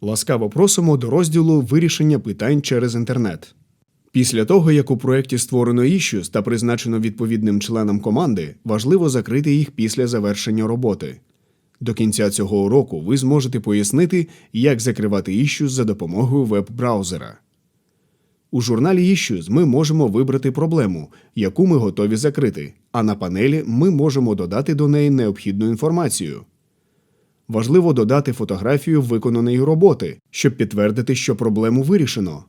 Ласкаво просимо до розділу Вирішення питань через інтернет. Після того, як у проєкті створено issues та призначено відповідним членам команди, важливо закрити їх після завершення роботи. До кінця цього уроку ви зможете пояснити, як закривати issues за допомогою веб-браузера. У журналі Issues ми можемо вибрати проблему, яку ми готові закрити, а на панелі ми можемо додати до неї необхідну інформацію. Важливо додати фотографію виконаної роботи, щоб підтвердити, що проблему вирішено.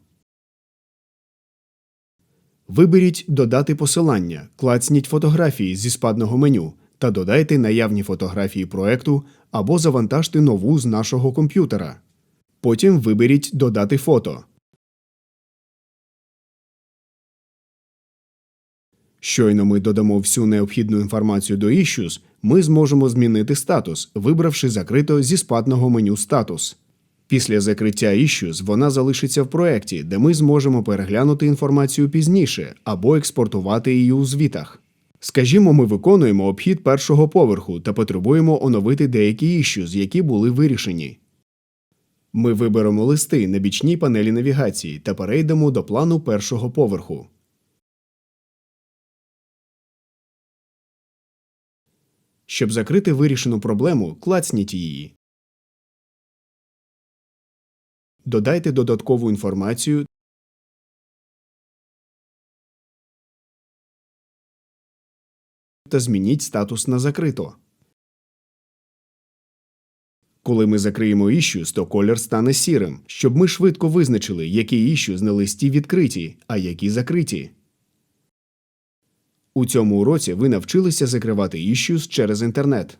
Виберіть Додати посилання, клацніть фотографії зі спадного меню та додайте наявні фотографії проекту або завантажте нову з нашого комп'ютера. Потім виберіть Додати фото. Щойно ми додамо всю необхідну інформацію до Issues, ми зможемо змінити статус, вибравши закрито зі спадного меню статус. Після закриття Issues вона залишиться в проєкті, де ми зможемо переглянути інформацію пізніше або експортувати її у звітах. Скажімо, ми виконуємо обхід першого поверху та потребуємо оновити деякі Issues, які були вирішені. Ми виберемо листи на бічній панелі навігації та перейдемо до плану першого поверху. Щоб закрити вирішену проблему, клацніть її. Додайте додаткову інформацію та змініть статус на закрито. Коли ми закриємо issues, то колір стане сірим, щоб ми швидко визначили, які issues на листі відкриті, а які закриті. У цьому уроці ви навчилися закривати іщус через інтернет.